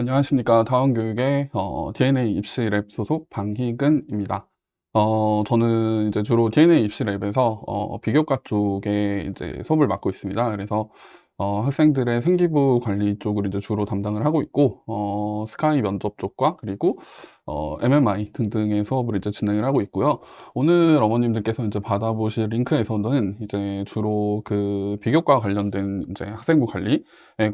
안녕하십니까. 다원교육의 어, DNA 입시 랩 소속 방희근입니다. 어, 저는 이제 주로 DNA 입시 랩에서 어, 비교과 쪽에 이제 수업을 맡고 있습니다. 그래서 어, 학생들의 생기부 관리 쪽을 이제 주로 담당을 하고 있고, 어, 스카이 면접 쪽과 그리고 어, MMI 등등의 수업을 이제 진행을 하고 있고요. 오늘 어머님들께서 이제 받아보실 링크에서는 이제 주로 그 비교과 관련된 이제 학생부 관리에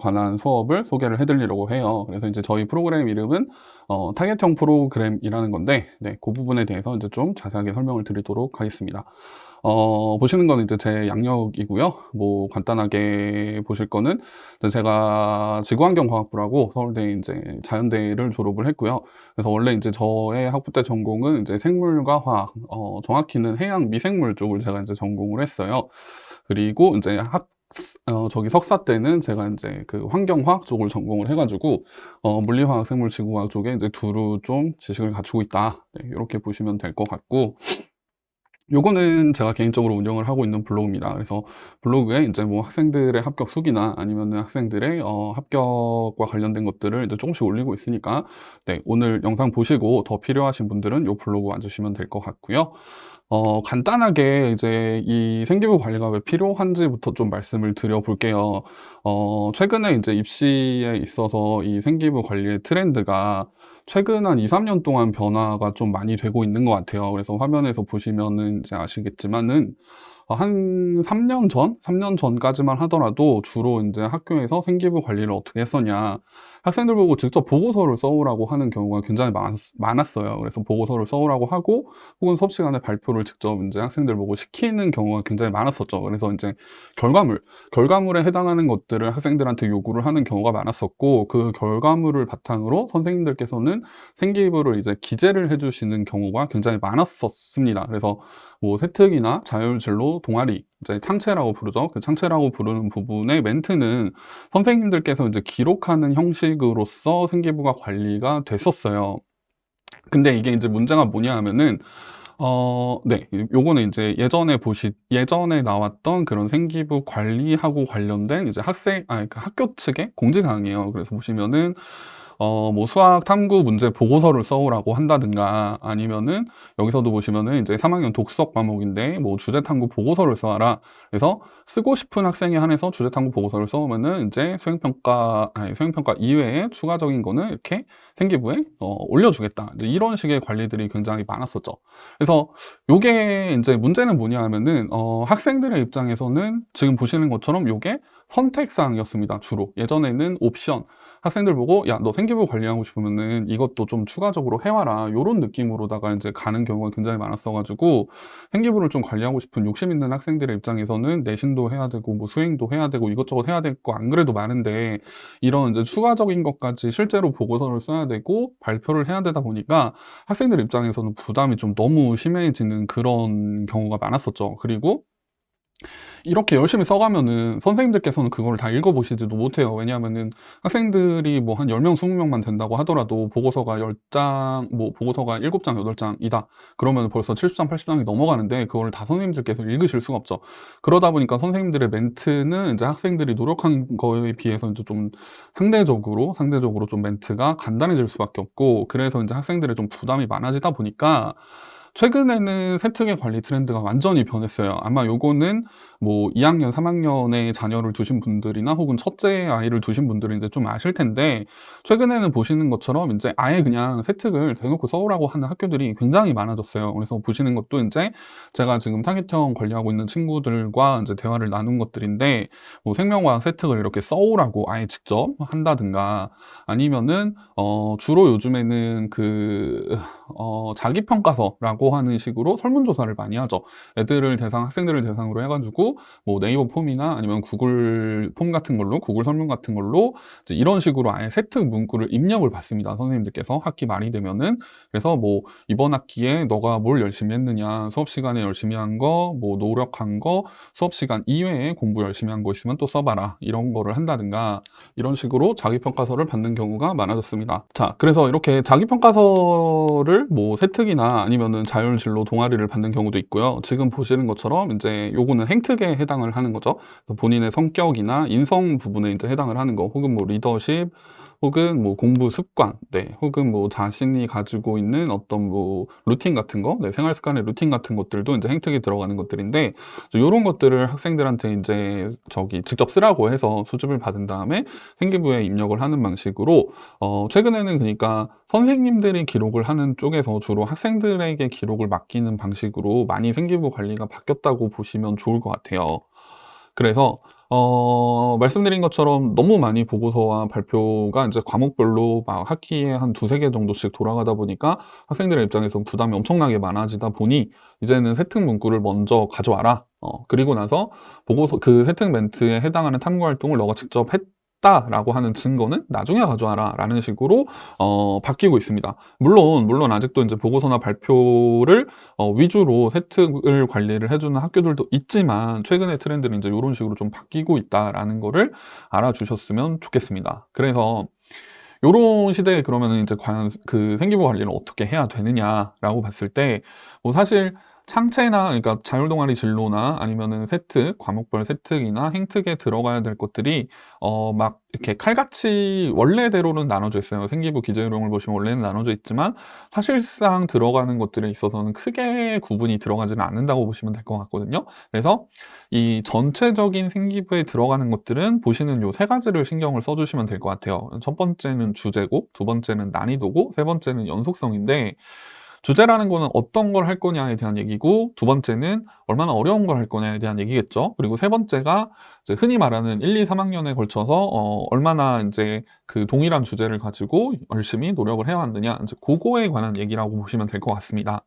관한 수업을 소개를 해드리려고 해요. 그래서 이제 저희 프로그램 이름은 어, 타겟형 프로그램이라는 건데, 네, 그 부분에 대해서 이제 좀 자세하게 설명을 드리도록 하겠습니다. 어, 보시는 건 이제 제 양력이고요. 뭐 간단하게 보실 거는 제가 지구환경과학부라고 서울대 이제 자연대를 졸업을 했고요. 그래서 원래 이제 저의 학부 때 전공은 이제 생물과 화학, 어, 정확히는 해양 미생물 쪽을 제가 이제 전공을 했어요. 그리고 이제 학 어, 저기 석사 때는 제가 이제 그 환경화학 쪽을 전공을 해가지고, 어, 물리화학, 생물, 지구화학 쪽에 이제 두루 좀 지식을 갖추고 있다. 네, 이렇게 보시면 될 것 같고, 요거는 제가 개인적으로 운영을 하고 있는 블로그입니다. 그래서 블로그에 이제 뭐 학생들의 합격 수기나 아니면은 학생들의 어, 합격과 관련된 것들을 이제 조금씩 올리고 있으니까, 네, 오늘 영상 보시고 더 필요하신 분들은 요 블로그 와주시면 될 것 같고요. 어, 간단하게 이제 이 생기부 관리가 왜 필요한지부터 좀 말씀을 드려볼게요. 어, 최근에 이제 입시에 있어서 이 생기부 관리의 트렌드가 최근 한 2, 3년 동안 변화가 좀 많이 되고 있는 것 같아요. 그래서 화면에서 보시면은 이제 아시겠지만은 어, 한 3년 전, 3년 전까지만 하더라도 주로 이제 학교에서 생기부 관리를 어떻게 했었냐. 학생들 보고 직접 보고서를 써오라고 하는 경우가 굉장히 많았, 어요 그래서 보고서를 써오라고 하고 혹은 수업 시간에 발표를 직접 이제 학생들 보고 시키는 경우가 굉장히 많았었죠. 그래서 이제 결과물, 결과물에 해당하는 것들을 학생들한테 요구를 하는 경우가 많았었고 그 결과물을 바탕으로 선생님들께서는 생기부를 이제 기재를 해주시는 경우가 굉장히 많았었습니다. 그래서 뭐 세특이나 자율진로, 동아리, 이제 창체라고 부르죠. 그 창체라고 부르는 부분의 멘트는 선생님들께서 이제 기록하는 형식으로서 생기부가 관리가 됐었어요. 근데 이게 이제 문제가 뭐냐 하면은 어, 네. 요거는 이제 예전에 보시, 예전에 나왔던 그런 생기부 관리하고 관련된 이제 학생, 아니, 그 학교 측의 공지사항이에요. 그래서 보시면은, 어, 뭐 수학 탐구 문제 보고서를 써오라고 한다든가 아니면은 여기서도 보시면은 이제 3학년 독서 과목인데 뭐 주제 탐구 보고서를 써라. 그래서 쓰고 싶은 학생에 한해서 주제 탐구 보고서를 써오면은 이제 수행평가, 아니, 수행평가 이외에 추가적인 거는 이렇게 생기부에 어, 올려주겠다. 이제 이런 식의 관리들이 굉장히 많았었죠. 그래서 요게 이제 문제는 뭐냐 하면은 어, 학생들의 입장에서는 지금 보시는 것처럼 요게 선택사항이었습니다. 주로. 예전에는 옵션. 학생들 보고 야 너 생기부 관리하고 싶으면은 이것도 좀 추가적으로 해와라 요런 느낌으로다가 이제 가는 경우가 굉장히 많았어가지고 생기부를 좀 관리하고 싶은 욕심 있는 학생들의 입장에서는 내신도 해야 되고 뭐 수행도 해야 되고 이것저것 해야 될 거 안 그래도 많은데 이런 이제 추가적인 것까지 실제로 보고서를 써야 되고 발표를 해야 되다 보니까 학생들 입장에서는 부담이 좀 너무 심해지는 그런 경우가 많았었죠. 그리고 이렇게 열심히 써가면은 선생님들께서는 그걸 다 읽어보시지도 못해요. 왜냐하면은 학생들이 뭐 한 10명, 20명만 된다고 하더라도 보고서가 10장, 뭐 보고서가 7장, 8장이다. 그러면 벌써 70장, 80장이 넘어가는데 그걸 다 선생님들께서 읽으실 수가 없죠. 그러다 보니까 선생님들의 멘트는 이제 학생들이 노력한 거에 비해서 이제 좀 상대적으로, 상대적으로 좀 멘트가 간단해질 수밖에 없고 그래서 이제 학생들의 좀 부담이 많아지다 보니까 최근에는 세특의 관리 트렌드가 완전히 변했어요. 아마 요거는 뭐 2학년, 3학년에 자녀를 두신 분들이나 혹은 첫째 아이를 두신 이제 좀 아실 텐데 최근에는 보시는 것처럼 이제 아예 그냥 세특을 대놓고 써오라고 하는 학교들이 굉장히 많아졌어요. 그래서 보시는 것도 이제 제가 지금 타겟형 관리하고 있는 친구들과 이제 대화를 나눈 것들인데 뭐 생명과학 세특을 이렇게 써오라고 아예 직접 한다든가 아니면은 어 주로 요즘에는 그 어, 자기평가서라고 하는 식으로 설문조사를 많이 하죠. 애들을 대상, 학생들을 대상으로 해가지고, 뭐 네이버 폼이나 아니면 구글 폼 같은 걸로, 구글 설문 같은 걸로, 이런 식으로 아예 세트 문구를 입력을 받습니다. 선생님들께서 학기 말이 되면은. 그래서 뭐, 이번 학기에 너가 뭘 열심히 했느냐, 수업 시간에 열심히 한 거, 뭐, 노력한 거, 수업 시간 이외에 공부 열심히 한 거 있으면 또 써봐라. 이런 거를 한다든가, 이런 식으로 자기평가서를 받는 경우가 많아졌습니다. 자, 그래서 이렇게 자기평가서를 이거를 뭐 세특이나 아니면은 자율진로 동아리를 받는 경우도 있고요. 지금 보시는 것처럼 이제 요거는 행특에 해당을 하는 거죠. 본인의 성격이나 인성 부분에 이제 해당을 하는 거, 혹은 뭐 리더십, 혹은 뭐 공부 습관, 네, 혹은 뭐 자신이 가지고 있는 어떤 뭐 루틴 같은 거, 네, 생활 습관의 루틴 같은 것들도 이제 행특이 들어가는 것들인데 요런 것들을 학생들한테 인제 저기 직접 쓰라고 해서 수집을 받은 다음에 생기부에 입력을 하는 방식으로 어 최근에는 그니까 선생님들이 기록을 하는 쪽에서 주로 학생들에게 기록을 맡기는 방식으로 많이 생기부 관리가 바뀌었다고 보시면 좋을 것 같아요. 그래서 어 말씀드린 것처럼 너무 많이 보고서와 발표가 인제 과목별로 막 학기에 한 2-3개 정도씩 돌아가다 보니까 학생들의 입장에선 부담이 엄청나게 많아지다 보니 이제는 세특 문구를 먼저 가져와라. 어 그리고 나서 보고서 그 세특 멘트에 해당하는 탐구 활동을 너가 직접 했 다라고 하는 증거는 나중에 가져와라라는 식으로 어 바뀌고 있습니다. 물론, 물론 아직도 인제 보고서나 발표를 어 위주로 세특을 관리를 해 주는 학교들도 있지만 최근의 트렌드는 인제 요런 식으로 좀 바뀌고 있다라는 거를 알아주셨으면 좋겠습니다. 그래서 요런 시대에 그러면은 인제 과연 그 생기부 관리를 어떻게 해야 되느냐라고 봤을 때 뭐 사실 창체나 그러니까 자율 동아리 진로나 아니면은 세특, 과목별 세특이나 행특에 들어가야 될 것들이 어 막 이렇게 칼같이 원래대로는 나눠져 있어요. 생기부 기재 요령을 보시면 원래는 나눠져 있지만 사실상 들어가는 것들에 있어서는 크게 구분이 들어가지는 않는다고 보시면 될 것 같거든요. 그래서 이 전체적인 생기부에 들어가는 것들은 보시는 요 세 가지를 신경을 써 주시면 될 것 같아요. 첫 번째는 주제고, 두 번째는 난이도고, 세 번째는 연속성인데 주제라는 거는 어떤 걸 할 거냐에 대한 얘기고 두 번째는 얼마나 어려운 걸 할 거냐에 대한 얘기겠죠. 그리고 세 번째가 이제 흔히 말하는 1, 2, 3학년에 걸쳐서 어 얼마나 인제 그 동일한 주제를 가지고 열심히 노력을 해 왔느냐 인제 고거에 관한 얘기라고 보시면 될 것 같습니다.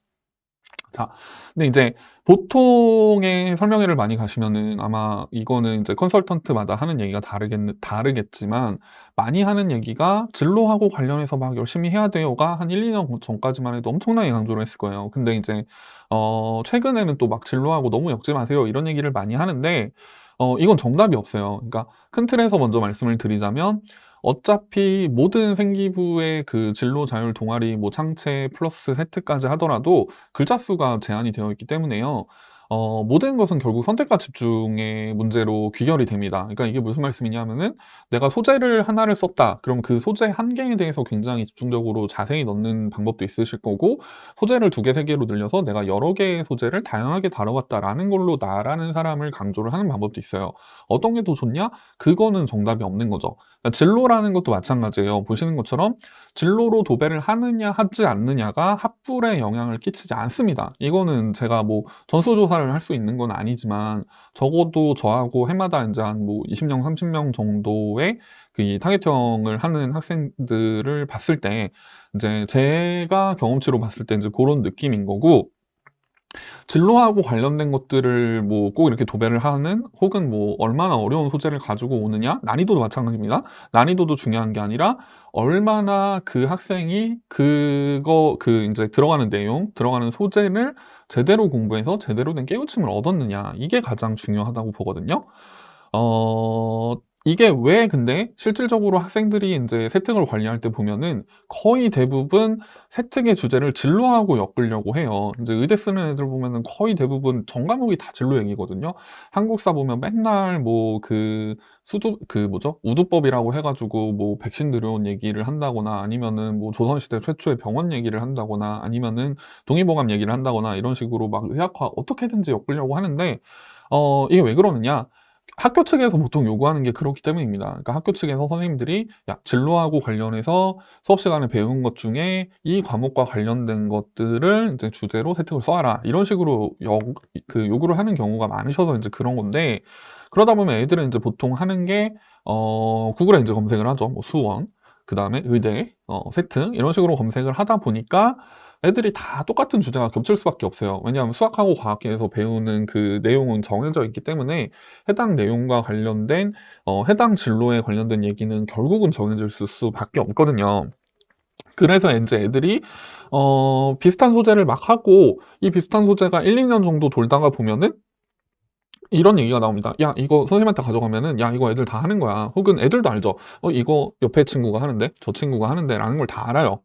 자 근데 이제 보통의 설명회를 많이 가시면은 아마 이거는 인제 컨설턴트마다 하는 얘기가 다르겠 다르겠지만 많이 하는 얘기가 "진로하고 관련해서 막 열심히 해야 돼요."가 한 1-2년 전까지만 해도 엄청나게 강조를 했을 거예요. 근데 이제 어 최근에는 또 막 "진로하고 너무 엮지 마세요." 이런 얘기를 많이 하는데 어 이건 정답이 없어요. 그러니까 큰 틀에서 먼저 말씀을 드리자면 어차피 모든 생기부의 그 진로 자율 동아리 뭐 창체 플러스 세트까지 하더라도 글자 수가 제한이 되어 있기 때문에요. 어 모든 것은 결국 선택과 집중의 문제로 귀결이 됩니다. 그러니까 이게 무슨 말씀이냐면은 내가 소재를 하나를 썼다. 그럼 그 소재 한 개에 대해서 굉장히 집중적으로 자세히 넣는 방법도 있으실 거고 소재를 2 개, 3 개로 늘려서 내가 여러 개의 소재를 다양하게 다뤄봤다라는 걸로 나라는 사람을 강조를 하는 방법도 있어요. 어떤 게 더 좋냐? 그거는 정답이 없는 거죠. 그러니까 진로라는 것도 마찬가지예요. 보시는 것처럼 진로로 도배를 하느냐 하지 않느냐가 합불에 영향을 끼치지 않습니다. 이거는 제가 뭐 전수조사를 할 수 있는 건 아니지만 적어도 저하고 해마다 인제 한 뭐 20 명, 30명 정도의 그이 타겟형을 하는 학생들을 봤을 때 인제 제가 경험치로 봤을 때 인제 고런 느낌인 거고 진로하고 관련된 것들을 뭐 꼭 이렇게 도배를 하는 혹은 뭐 얼마나 어려운 소재를 가지고 오느냐 난이도도 마찬가지입니다. 난이도도 중요한 게 아니라 얼마나 그 학생이 그거 그 인제 들어가는 내용, 들어가는 소재를 제대로 공부해서 제대로 된 깨우침을 얻었느냐 이게 가장 중요하다고 보거든요. 어 이게 왜 근데 실질적으로 학생들이 인제 세특을 관리할 때 보면은 거의 대부분 세특의 주제를 진로하고 엮으려고 해요. 인제 의대 쓰는 애들 보면은 거의 대부분 전 과목이 다 진로 얘기거든요. 한국사 보면 맨날 뭐 그 수두 그 뭐죠? 우두법이라고 해 가지고 뭐 백신 들여온 얘기를 한다거나 아니면은 뭐 조선시대 최초의 병원 얘기를 한다거나 아니면은 동의보감 얘기를 한다거나 이런 식으로 막 의학과 어떻게든지 엮으려고 하는데 어 이게 왜 그러느냐? 학교 측에서 보통 요구하는 게 그렇기 때문입니다. 그러니까 학교 측에서 선생님들이 "야 진로하고 관련해서 수업 시간에 배운 것 중에 이 과목과 관련된 것들을 인제 주제로 세특을 써와라." 이런 식으로 역그 요구를 하는 경우가 많으셔서 인제 그런 건데 그러다 보면 애들은 인제 보통 하는 게 어 구글에 인제 검색을 하죠. 뭐 수원, 그 다음에 의대, 어 세특 이런 식으로 검색을 하다 보니까 애들이 다 똑같은 주제가 겹칠 수밖에 없어요. 왜냐하면 수학하고 과학계에서 배우는 그 내용은 정해져 있기 때문에 해당 내용과 관련된 어 해당 진로에 관련된 얘기는 결국은 정해질 수 수밖에 없거든요. 그래서 인제 애들이 어 비슷한 소재를 막 하고 이 비슷한 소재가 1-2년 정도 돌다가 보면은 이런 얘기가 나옵니다. "야 이거 선생님한테 가져가면은 야 이거 애들 다 하는 거야." 혹은 애들도 알죠. "어 이거 옆에 친구가 하는데, 저 친구가 하는데."라는 걸 다 알아요.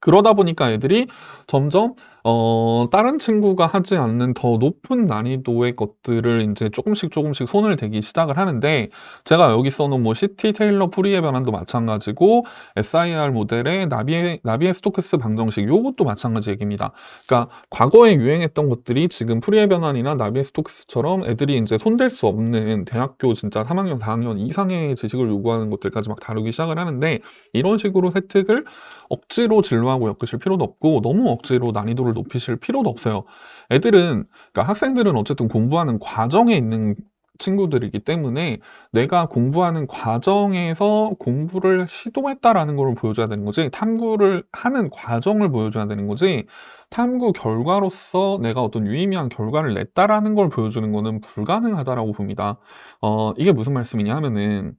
그러다 보니까 애들이 점점 어 다른 친구가 하지 않는 더 높은 난이도의 것들을 인제 쪼끔씩 쪼끔씩 손을 대기 시작을 하는데 제가 여기 써 놓은 뭐 시티 테일러 풀이의 변환도 마찬가지고 SIR 모델의 나비에 나비의 스토크스 방정식 요것도 마찬가지 얘기입니다. 그러니까 과거에 유행했던 것들이 지금 풀이의 변환이나 나비의 스토크스처럼 애들이 인제 손댈 수 없는 대학교 진짜 3 학년, 4 학년 이상의 지식을 요구하는 것들까지 막 다루기 시작을 하는데 이런 식으로 혜택을 억지로 진로하고 엮으실 필요도 없고 너무 억지로 난이도를 높이실 필요도 없어요. 애들은 그러니까 학생들은 어쨌든 공부하는 과정에 있는 친구들이기 때문에 내가 공부하는 과정에서 공부를 시도했다라는 거를 보여줘야 되는 거지 탐구를 하는 과정을 보여줘야 되는 거지 탐구 결과로서 내가 어떤 유의미한 결과를 냈다라는 걸 보여주는 거는 불가능하다라고 봅니다. 어 이게 무슨 말씀이냐 하면은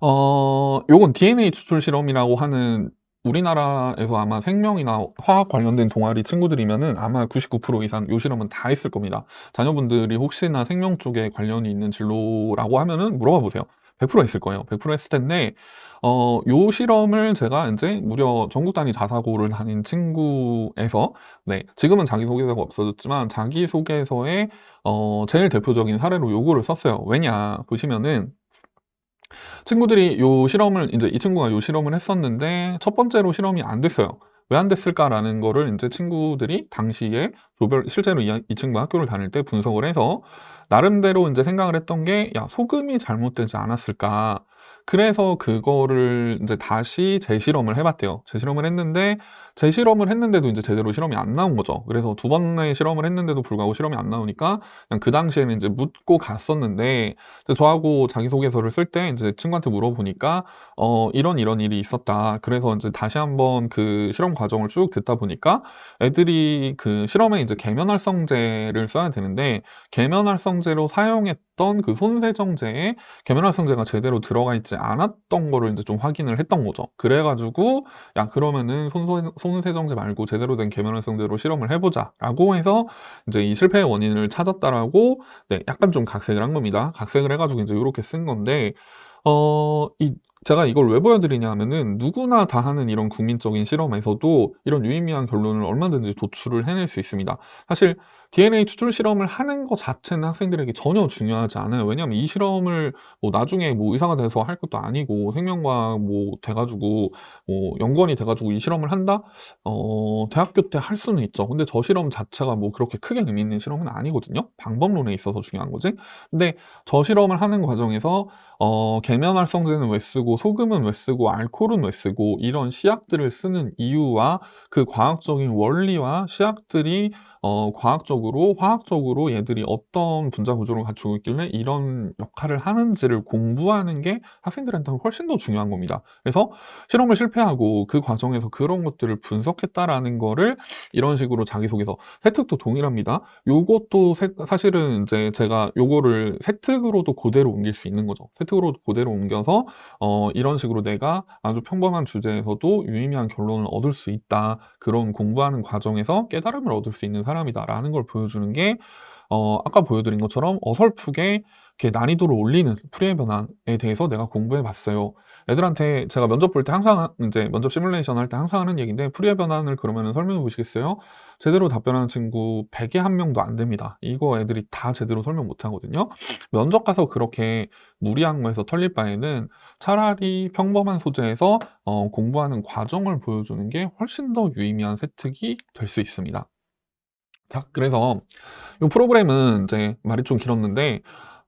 어 요건 DNA 추출 실험이라고 하는 우리나라에서 아마 생명이나 화학 관련된 동아리 친구들이면은 아마 99% 이상 요 실험은 다 했을 겁니다. 자녀분들이 혹시나 생명 쪽에 관련이 있는 진로라고 하면은 물어봐 보세요. 100% 했을 거예요. 100% 했을 텐데 어 요 실험을 제가 인제 무려 전국 단위 자사고를 다닌 친구에서 네 지금은 자기소개서가 없어졌지만 자기소개서에 어 제일 대표적인 사례로 요거를 썼어요. 왜냐 보시면은 친구들이 요 실험을 인제 이 친구가 요 실험을 했었는데 첫 번째로 실험이 안 됐어요. '왜 안 됐을까?'라는 거를 인제 친구들이 당시에 조별 실제로 이아이 친구가 학교를 다닐 때 분석을 해서 나름대로 인제 생각을 했던 게 '야 소금이 잘못되지 않았을까?' 그래서 그거를 인제 다시 재실험을 해 봤대요. 재실험을 했는데 재실험을 했는데도 인제 제대로 실험이 안 나온 거죠. 그래서 두 번의 실험을 했는데도 불구하고 실험이 안 나오니까 그냥 그 당시에는 인제 묻고 갔었는데 이제 저하고 자기소개서를 쓸때 인제 친구한테 물어보니까 어 "이런 이런 일이 있었다." 그래서 인제 다시 한번 그 실험 과정을 쭉 듣다 보니까 애들이 그 실험에 인제 계면활성제를 써야 되는데 계면활성제로 사용했던 그 손세정제에 계면활성제가 제대로 들어가 있지 않았던 거를 인제 좀 확인을 했던 거죠. 그래 가지고 "야 그러면은 손소해 손세정제 말고 제대로 된 계면활성제로 실험을 해 보자."라고 해서 인제 이 실패의 원인을 찾았다라고 네 약간 좀 각색을 한 겁니다. 각색을 해 가지고 인제 요렇게 쓴 건데 어 이 제가 이걸 왜 보여드리냐 하면은 누구나 다 하는 이런 국민적인 실험에서도 이런 유의미한 결론을 얼마든지 도출을 해낼 수 있습니다. 사실 DNA 추출 실험을 하는 거 자체는 학생들에게 전혀 중요하지 않아요. 왜냐하면 이 실험을 뭐 나중에 뭐 의사가 돼서 할 것도 아니고 생명과학 뭐 돼 가지고 뭐 연구원이 돼 가지고 이 실험을 한다? 어 대학교 때 할 수는 있죠. 근데 저 실험 자체가 뭐 그렇게 크게 의미 있는 실험은 아니거든요. 방법론에 있어서 중요한 거지. 근데 저 실험을 하는 과정에서 어 계면활성제는 왜 쓰고 소금은 왜 쓰고 알코올은 왜 쓰고 이런 시약들을 쓰는 이유와 그 과학적인 원리와 시약들이 어 과학적으로 화학적으로 얘들이 어떤 분자 구조를 갖추고 있길래 이런 역할을 하는지를 공부하는 게 학생들한테는 훨씬 더 중요한 겁니다. 그래서 실험을 실패하고 그 과정에서 그런 것들을 분석했다라는 거를 이런 식으로 자기소개서 세특도 동일합니다. 요것도 세 사실은 인제 제가 요거를 세특으로도 고대로 옮길 수 있는 거죠. 세특으로 고대로 옮겨서 어 이런 식으로 '내가 아주 평범한 주제에서도 유의미한 결론을 얻을 수 있다. 그런 공부하는 과정에서 깨달음을 얻을 수 있는 사람 이다.'라는 걸 보여주는 게 어 아까 보여드린 것처럼 어설프게 이렇게 난이도를 올리는 풀이의 변환에 대해서 내가 공부해 봤어요. 애들한테 제가 면접 볼 때 항상 인제 면접 시뮬레이션 할 때 항상 하는 얘기인데 "풀이의 변환을 그러면은 설명해 보시겠어요?" 제대로 답변하는 친구 100에1 명도 안 됩니다. 이거 애들이 다 제대로 설명 못 하거든요. 면접 가서 그렇게 무리한 거에서 털릴 바에는 차라리 평범한 소재에서 어 공부하는 과정을 보여주는 게 훨씬 더 유의미한 세특이 될 수 있습니다. 자 그래서 요 프로그램은 인제 말이 좀 길었는데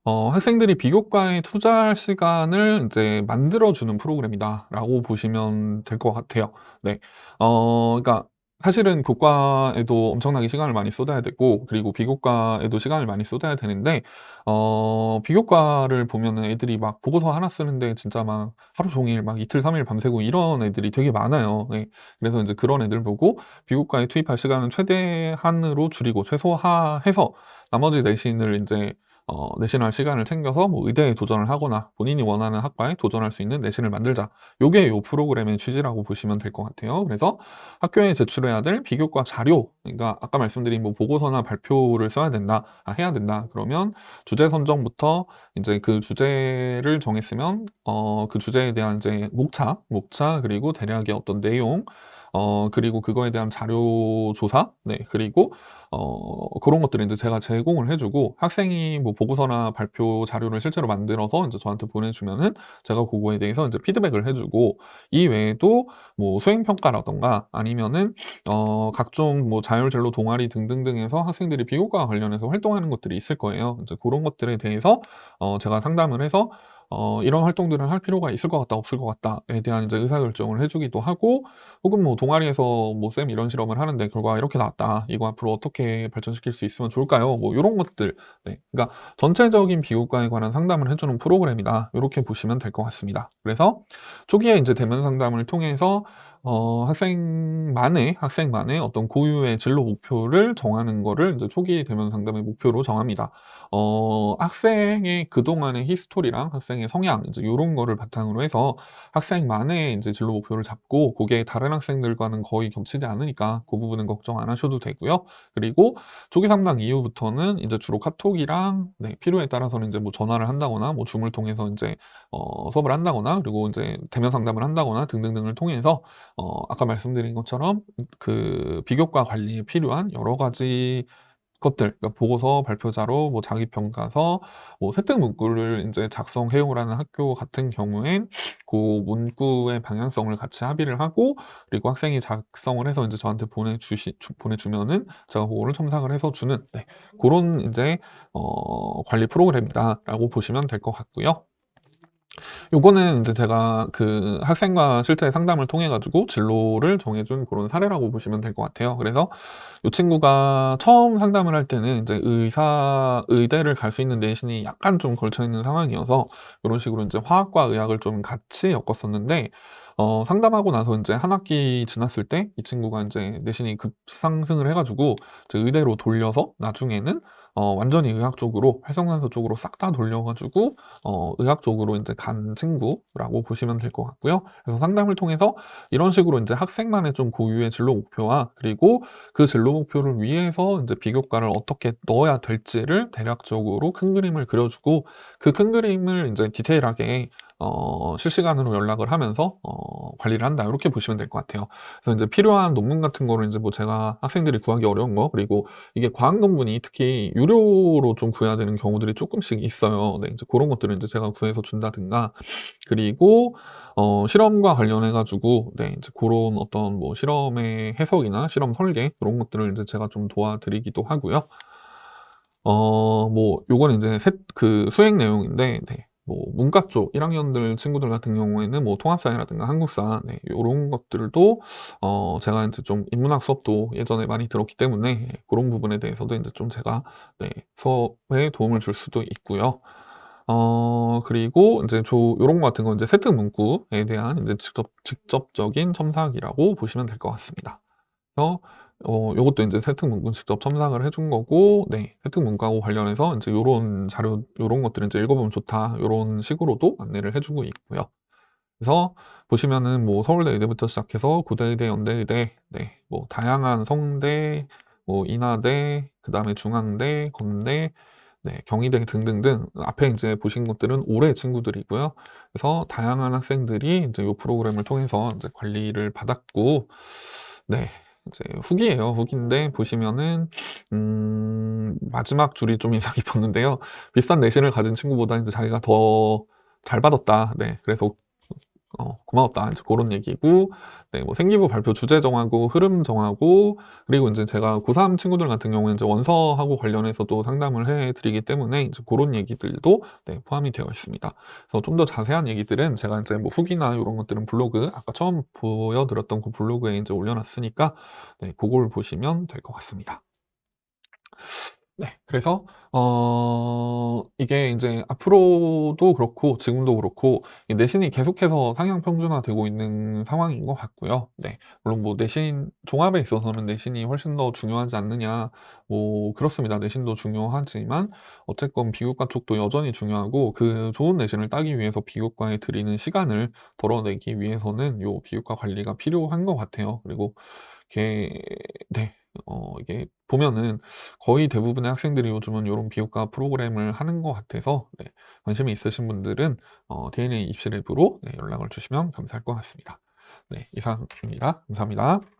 어 '학생들이 비교과에 투자할 시간을 인제 만들어 주는 프로그램이다.'라고 보시면 될 것 같아요. 네. 어 그러니까 사실은 교과에도 엄청나게 시간을 많이 쏟아야 되고 그리고 비교과에도 시간을 많이 쏟아야 되는데 어 비교과를 보면은 애들이 막 보고서 하나 쓰는데 진짜 막 하루 종일 막 이틀, 3일 밤새고 이런 애들이 되게 많아요. 네. 그래서 인제 그런 애들 보고 비교과에 투입할 시간은 최대한으로 줄이고 최소화해서 나머지 내신을 인제 어 '내신을 할 시간을 챙겨서 뭐 의대에 도전을 하거나 본인이 원하는 학과에 도전할 수 있는 내신을 만들자.' 요게 요 프로그램의 취지라고 보시면 될 것 같아요. 그래서 학교에 제출해야 될 비교과 자료 그러니까 아까 말씀드린 뭐 보고서나 발표를 써야 된다. 아 해야 된다. 그러면 주제 선정부터 인제 그 주제를 정했으면 어 그 주제에 대한 인제 목차, 목차 그리고 대략의 어떤 내용 어 그리고 그거에 대한 자료 조사 네 그리고 어 그런 것들을 인제 제가 제공을 해 주고 학생이 뭐 보고서나 발표 자료를 실제로 만들어서 인제 저한테 보내주면은 제가 고거에 대해서 인제 피드백을 해 주고 이 외에도 뭐 수행 평가라든가 아니면은 어 각종 뭐 자율 진로 동아리 등등등에서 학생들이 비교과와 관련해서 활동하는 것들이 있을 거예요. 인제 고런 것들에 대해서 어 제가 상담을 해서 어 "이런 활동들을 할 필요가 있을 것 같다. 없을 것 같다."에 대한 인제 의사결정을 해 주기도 하고 혹은 뭐 동아리에서 뭐 "쌤 이런 실험을 하는데 결과가 이렇게 나왔다. 이거 앞으로 어떻게 발전시킬 수 있으면 좋을까요?" 뭐 요런 것들 네 그러니까 전체적인 비교과에 관한 상담을 해 주는 프로그램이다. 요렇게 보시면 될 것 같습니다. 그래서 초기에 인제 대면 상담을 통해서 어 학생만의, 학생만의 어떤 고유의 진로 목표를 정하는 거를 인제 초기 대면 상담의 목표로 정합니다. 어 학생의 그동안의 히스토리랑 학생의 성향 인제 요런 거를 바탕으로 해서 학생만의 인제 진로 목표를 잡고 고게 다른 학생들과는 거의 겹치지 않으니까 고 부분은 걱정 안 하셔도 되고요. 그리고 초기 상담 이후부터는 인제 주로 카톡이랑 네 필요에 따라서는 인제 뭐 전화를 한다거나 뭐 줌을 통해서 인제 어 수업을 한다거나 그리고 인제 대면 상담을 한다거나 등등등을 통해서 어 아까 말씀드린 것처럼 음그 비교과 관리에 필요한 여러 가지 것들 그러니까 보고서, 발표자료, 뭐 자기 평가서, 뭐 세특 문구를 인제 작성해 오라는 학교 같은 경우엔 고 문구의 방향성을 같이 합의를 하고 그리고 학생이 작성을 해서 인제 저한테 보내주시 주 보내주면은 제가 고거를 첨삭을 해서 주는 네 고런 인제 어 관리 프로그램이다라고 보시면 될 것 같고요. 요거는 인제 제가 그 학생과 실제 상담을 통해 가지고 진로를 정해 준 고런 사례라고 보시면 될 것 같아요. 그래서 요 친구가 처음 상담을 할 때는 인제 의사 의대를 갈 수 있는 내신이 약간 좀 걸쳐 있는 상황이어서 요런 식으로 인제 화학과 의학을 좀 같이 엮었었는데 어 상담하고 나서 인제 1 학기 지났을 때 이 친구가 인제 내신이 급상승을 해 가지고 이제 의대로 돌려서 나중에는 어 완전히 의학 쪽으로 활성산소 쪽으로 싹 다 돌려 가지고 어 의학 쪽으로 인제 간 친구라고 보시면 될 것 같고요. 그래서 상담을 통해서 이런 식으로 인제 학생만의 좀 고유의 진로 목표와 그리고 그 진로 목표를 위해서 인제 비교과를 어떻게 넣어야 될지를 대략적으로 큰 그림을 그려 주고 그 큰 그림을 인제 디테일하게 어 실시간으로 연락을 하면서 어 관리를 한다. 요렇게 보시면 될 것 같아요. 그래서 인제 필요한 논문 같은 거를 인제 뭐 제가 학생들이 구하기 어려운 거 그리고 이게 과학 논문이 특히 유료로 좀 구해야 되는 경우들이 쪼끔씩 있어요. 네 인제 고런 것들을 인제 제가 구해서 준다든가 그리고 어 실험과 관련해 가지고 네 인제 고런 어떤 뭐 실험의 해석이나 실험 설계 요런 것들을 인제 제가 좀 도와드리기도 하고요. 어 뭐 요거는 인제 세 그 수행 내용인데 네 뭐 문과 쪽 1 학년들 친구들 같은 경우에는 뭐 통합사라든가 한국사 네 요런 것들도 어 제가 인제 좀 인문학 수업도 예전에 많이 들었기 때문에 고런 부분에 대해서도 인제 좀 제가 네 수업에 도움을 줄 수도 있고요. 어 그리고 인제 조 요런 거 같은 건 인제 세특 문구에 대한 인제 직접 직접적인 첨삭이라고 보시면 될 것 같습니다. 그래서 어 요것도 인제 세특 문구 직접 첨삭을 해준 거고 네 세특 문구하고 관련해서 인제 요런 자료 요런 것들은 인제 읽어보면 좋다. 요런 식으로도 안내를 해 주고 있고요. 그래서 보시면은 뭐 서울대 의대부터 시작해서 고대의대, 연대의대 네 뭐 다양한 성대, 뭐 인하대, 그 다음에 중앙대, 건대, 네 경희대 등등등 앞에 인제 보신 것들은 올해 친구들이고요. 그래서 다양한 학생들이 인제 요 프로그램을 통해서 인제 관리를 받았고 네 이제 후기예요. 후기인데 보시면은 음 마지막 줄이 좀 인상 깊었는데요. "비슷한 내신을 가진 친구보다 인제 자기가 더 잘 받았다. 네 그래서 어 고마웠다." 인제 고런 얘기고 네 뭐 생기부 발표 주제 정하고 흐름 정하고 그리고 인제 제가 고3 친구들 같은 경우에는 인제 원서하고 관련해서도 상담을 해 드리기 때문에 인제 고런 얘기들도 네 포함이 되어 있습니다. 그래서 좀 더 자세한 얘기들은 제가 인제 뭐 후기나 요런 것들은 블로그 아까 처음 보여 드렸던 그 블로그에 인제 올려 놨으니까 네 고걸 보시면 될 것 같습니다. 네 그래서 어 이게 인제 앞으로도 그렇고 지금도 그렇고 이 내신이 계속해서 상향 평준화되고 있는 상황인 것 같고요. 네 물론 뭐 내신 종합에 있어서는 내신이 훨씬 더 중요하지 않느냐 뭐 그렇습니다. 내신도 중요하지만 어쨌건 비교과 쪽도 여전히 중요하고 그 좋은 내신을 따기 위해서 비교과에 들이는 시간을 덜어내기 위해서는 요 비교과 관리가 필요한 것 같아요. 그리고 이게 네 어 이게 보면은 거의 대부분의 학생들이 요즘은 요런 비교과 프로그램을 하는 것 같아서 네 관심이 있으신 분들은 어 DNA 입시 랩으로 네 연락을 주시면 감사할 것 같습니다. 네, 이상입니다. 감사합니다.